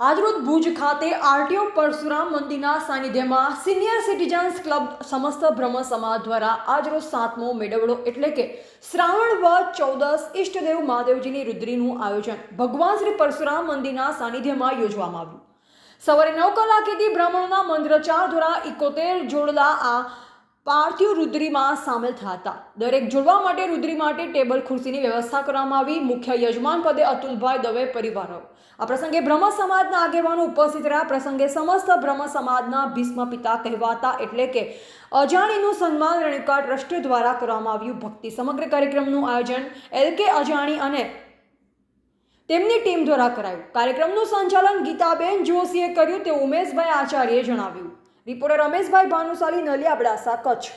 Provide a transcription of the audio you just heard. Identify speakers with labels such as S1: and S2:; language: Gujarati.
S1: આજરોજ ભુજ ખાતે આરટીઓ પરશુરામ મંદિરના સાનિધ્યમાં સિનિયર સિટીઝન્સ ક્લબ સમસ્ત બ્રહ્મ સમાજ દ્વારા આજરોજ સાતમો મેળવડો એટલે કે શ્રાવણ વદ ચૌદસ ઈષ્ટદેવ મહાદેવજીની રુદ્રીનું આયોજન ભગવાન શ્રી પરશુરામ મંદિરના સાનિધ્યમાં યોજવામાં આવ્યું. સવારે નવ કલાકેથી બ્રાહ્મણોના મંત્રચાર દ્વારા ઇકોતેર જોડલા આ પાર્થિવ રુદ્રીમાં સામેલ થયા હતા દરેક જોડવા માટે રુદ્રી માટે ટેબલ ખુરશીની વ્યવસ્થા કરવામાં આવી. મુખ્ય યજમાન પદે અતુલભાઈ દવે પરિવારો આ પ્રસંગે બ્રહ્મ સમાજના આગેવાનો ઉપસ્થિત રહ્યા. પ્રસંગે સમસ્ત બ્રહ્મ સમાજના ભીષ્મ પિતા કહેવાતા એટલે કે અજાણીનું સન્માન રેણુકા ટ્રસ્ટ દ્વારા કરવામાં આવ્યું. ભક્તિ સમગ્ર કાર્યક્રમનું આયોજન એલ કે અજાણી અને તેમની ટીમ દ્વારા કરાયું. કાર્યક્રમનું સંચાલન ગીતાબેન જોશીએ કર્યું તે ઉમેશભાઈ આચાર્યએ જણાવ્યું. રિપોર્ટર રમેશભાઈ ભાનુશાલી નલિયા અબડાસા કચ્છ.